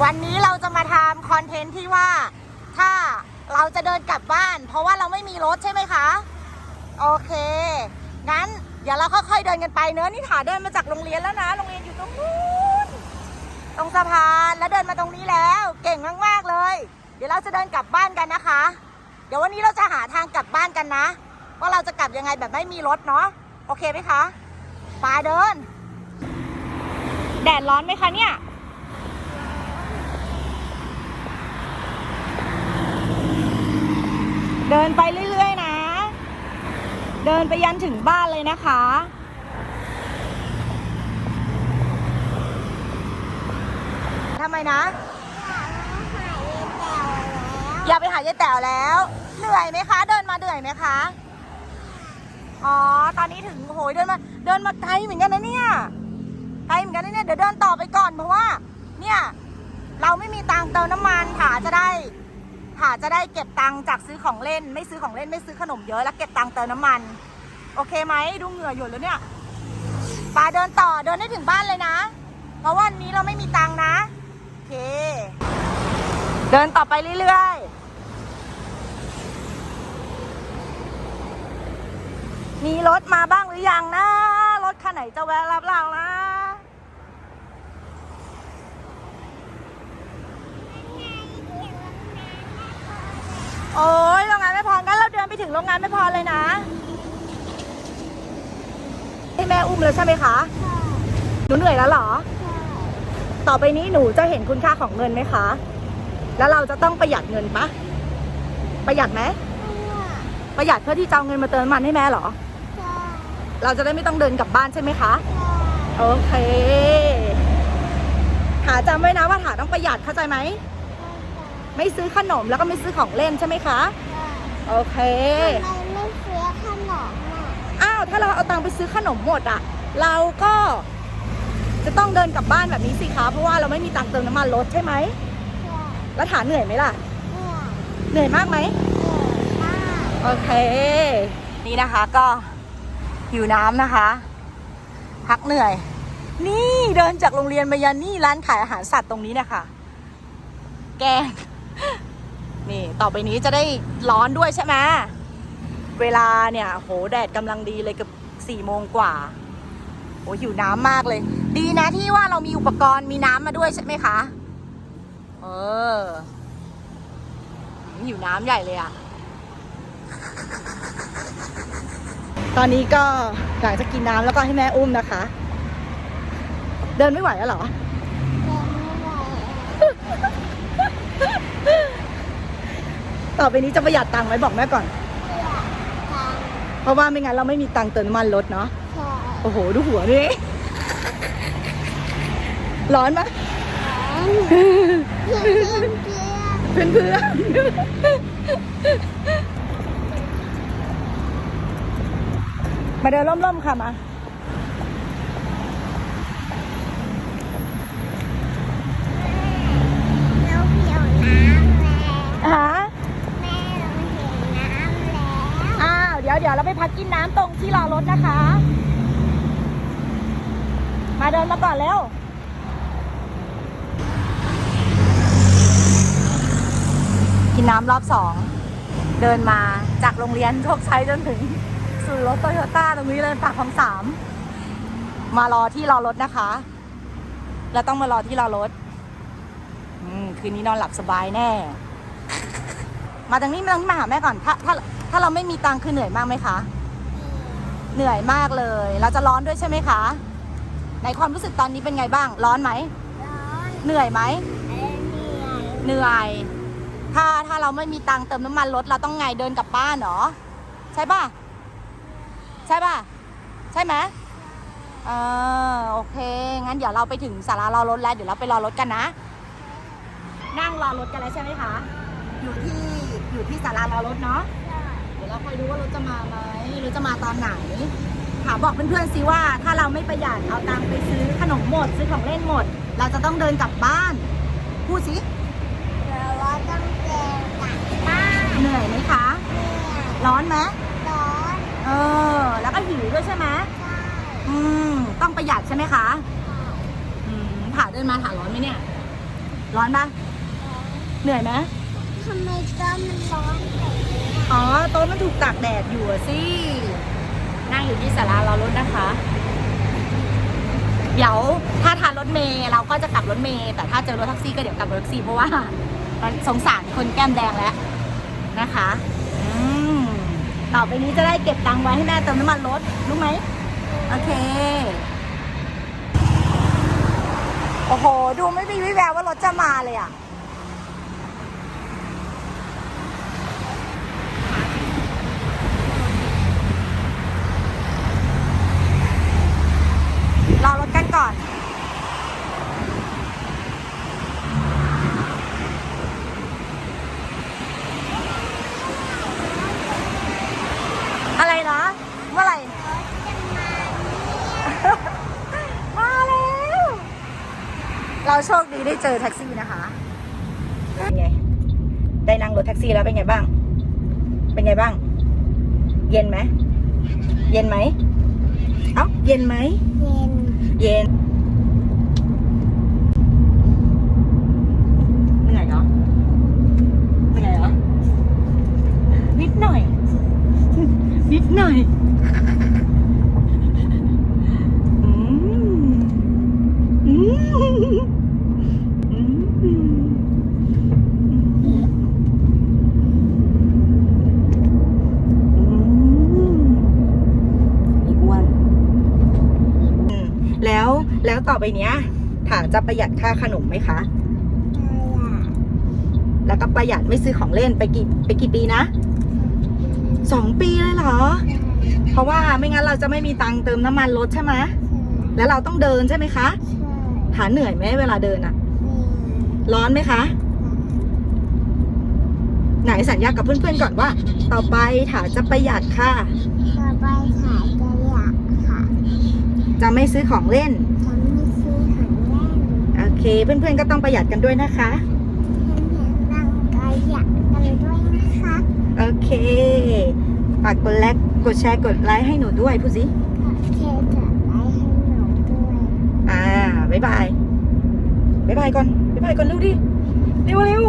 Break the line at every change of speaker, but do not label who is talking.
วันนี้เราจะมาทำคอนเทนต์ที่ว่าถ้าเราจะเดินกลับบ้าน เพราะว่าเราไม่มีรถใช่ไหมคะ โอเค งั้นเดี๋ยวเราค่อยๆเดินกันไปเนอะนี่ถาเดินมาจากโรงเรียนแล้วนะ โรงเรียนอยู่ตรงนู้นตรงสะพานแล้วเดินมาตรงนี้แล้ว เก่งมากๆเลย เดี๋ยวเราจะเดินกลับบ้านกันนะคะ เดี๋ยววันนี้เราจะหาทางกลับบ้านกันนะว่าเราจะกลับยังไงแบบไม่มีรถเนาะโอเคไหมคะไปเดิน แดดร้อนไหมคะเนี่ย เดินไปเรื่อยๆนะ เดินไปยันถึงบ้านเลยนะคะ ทำไมนะ อย่าไปหายายแต๋วแล้ว เหนื่อยไหมคะ เดินมาเหนื่อยไหมคะ อ๋อ ตอนนี้ถึงโหยเดินมา เดินมาไกลเหมือนกันนะเนี่ย ไกลเหมือนกันนะเนี่ย เดี๋ยวเดินต่อไปก่อนเพราะว่า เนี่ย เราไม่มีตังเติมน้ำมันถาจะได้ ถาจะได้เก็บตังค์จากซื้อของเล่น ไม่ซื้อของเล่นไม่ซื้อขนมเยอะแล้วเก็บตังค์เติมน้ำมัน โอเคไหมดูเหงื่ออยู่แล้วเนี่ยปาเดินต่อเดินให้ถึงบ้านเลยนะ เพราะวันนี้เราไม่มีตังค์นะโอเค เดินต่อไปเรื่อยๆมีรถมาบ้างหรือยังนะ รถคันไหนจะแวะรับเรานะ โอ้ยโรงงานไม่พองั้นเราเดินไปถึงโรงงานไม่พอเลยนะ ให้แม่อุ้มเลยใช่ไหมคะ หนูเหนื่อยแล้วเหรอ ต่อไปนี้หนูจะเห็นคุณค่าของเงินไหมคะ แล้วเราจะต้องประหยัดเงินปะประหยัดไหม ประหยัดเพื่อที่จะเอาเงินมาเติมน้ำมันให้แม่เหรอ เราจะได้ไม่ต้องเดินกลับบ้านใช่ไหมคะ โอเค ถาจำไว้นะว่าถาต้องประหยัดเข้าใจไหม ไม่ซื้อขนมแล้วก็ไม่ซื้อของเล่นใช่ไหมคะ โอเค
ทำไมไม่ซื้อขนมอะ
อ้าว ถ้าเราเอาตังค์ไปซื้อขนมหมดอะเราก็จะต้องเดินกลับบ้านแบบนี้สิคะ เพราะว่าเราไม่มีตังค์เติมน้ำมันรถใช่ไหม แล้วถาเหนื่อยไหมล่ะ เหนื่อยมากไหม โอเค นี่นะคะก็หิวน้ำนะคะ พักเหนื่อย นี่เดินจากโรงเรียนมายันนี่ร้านขายอาหารสัตว์ตรงนี้นะคะ แกง นี่ต่อไปนี้จะได้ร้อนด้วยใช่ไหมเวลาเนี่ยโหแดดกำลังดีเลยเกับสี่โมงกว่าโอ้หิวน้ำมากเลย ดีนะที่ว่าเรามีอุปกรณ์มีน้ำมาด้วยใช่ไหมคะ เออหิวน้ำใหญ่เลยอะตอนนี้ก็หลังจากกินน้ำแล้วก็ให้แม่อุ้มนะคะ เดินไม่ไหวแล้วเหรอ ต่อไปนี้จะประหยัดตังค์ไว้บอกแม่ก่อน เพราะว่าไม่งั้นเราไม่มีตังค์เติมน้ำมันรถเนาะโอ้โห ดูหัวนี่ ร้อนปะเพื่อนเพื่อนๆมาเดินร่มๆค่ะมา ฮะ อ้าว เดี๋ ยวเดี๋ยวเราไปพักกินน้ำตรงที่รอรถนะคะ มาเดินมาก่อนเร็วกินน้ำรอบสอง เดินมาจากโรงเรียนโชคชัยจนถึงสู่รถโตโยต้าตรงนี้เลยปากคลองสาม มารอที่รอรถนะคะ แล้วต้องมารอที่รอรถอืมคืนนี้นอนหลับสบายแน่ มาตรงนี้มาตรงนี้มาหาแม่ก่อน ถ้าถ้า ถ้าเราไม่มีตังค์คือเหนื่อยมากไหมคะ เหนื่อยมากเลย เราจะร้อนด้วยใช่ไหมคะ ในความรู้สึกตอนนี้เป็นไงบ้าง ร้อนไหม เหนื่อยไหม เหนื่อย ถ้าถ้าเราไม่มีตังค์เติมน้ำมันรถเราต้องไงเดินกลับบ้านเหรอ ใช่ป่ะ ใช่ป่ะ ใช่ไหมเออโอเค งั้นเดี๋ยวเราไปถึงศาลารอรถแล้ว เดี๋ยวเราไปรอรถกันนะ นั่งรอรถกันแล้วใช่ไหมคะ อยู่ที่อยู่ที่ศาลารอรถเนาะ เดี๋ยวเราคอยดูว่ารถจะมาไหมรถจะมาตอนไหนถามบอกเพื่อนๆสิว่าถ้าเราไม่ประหยัดเอาตังค์ไปซื้อขนมหมดซื้อของเล่นหมด เราจะต้องเดินกลับบ้าน พูดสิเหนื่อยไหมคะร้อนไหมเออ แล้วก็หิวด้วยใช่ไหมอืมต้องประหยัดใช่ไหมคะอืมถาเดินมาถาร้อนไหมเนี่ย ร้อนปะเหนื่อยไหม
ทำไมก็มันร้อนแบบ
อ๋อ โต๊ะมันถูกตากแดดอยู่อะสิ นั่งอยู่ที่ศาลารอรถนะคะ เดี๋ยวถ้าทานรถเมย์เราก็จะกลับรถเมย์แต่ถ้าเจอรถแท็กซี่ก็เดี๋ยวกลับรถแท็กซี่เพราะว่าสงสารคนแก้มแดงแล้วนะคะอืมต่อไปนี้จะได้เก็บตังค์ไว้ให้แม่เติมน้ำมันรถรู้ไหมโอเค โอ้โห ดูไม่มีวิแววว่ารถจะมาเลยอะ รอรถกันก่อน อะไรนะ เมื่อไหร่ มาแล้ว เราโชคดีได้เจอแท็กซี่นะคะ เป็นไง ได้นั่งรถแท็กซี่แล้วเป็นไงบ้าง เป็นไงบ้าง เย็นไหม เย็นไหม เอ้า เย็นไหม
เย็น
เย็น เหนื่อยเหรอเหนื่อยเหรอ นิดหน่อย นิดหน่อยอืมอืมอืมอีอ้วน อืม แล้วแล้วต่อไปเนี้ยถาจะประหยัดค่าขนมไหมคะแล้วก็ประหยัดไม่ซื้อของเล่นไปกี่ไปกี่ปีนะสองปีเลยเหรอ เพราะว่าไม่งั้นเราจะไม่มีตังค์เติมน้ำมันรถใช่ไหมแล้วเราต้องเดินใช่ไหมคะถาเหนื่อยไหมเวลาเดินอะร้อนไหมคะ ไหนสัญญากับเพื่อนๆก่อนว่า ต่อไปถาจะประหยัดค่ะ
ต่อไปขายกระยะค่ะ
จะไม่ซื้อของเล่น
ฉันไม่ซื้อของเล่น
โอ เค เพื่อนๆก็ต้องประหยัดกันด้วยนะคะ
ฉันเห็นนั่งกระยะกันด้วยนะคะ
โอเคฝากกดไลค์กดแชร์กดไลค์ให้หนูด้วยพูดสิ
โอเคจะไลค์ให้หนูด้วย
อ่าบ๊ายบายบ๊ายบายก่อนบ๊ายบายก่อนเร็วดิเร็วเร็ว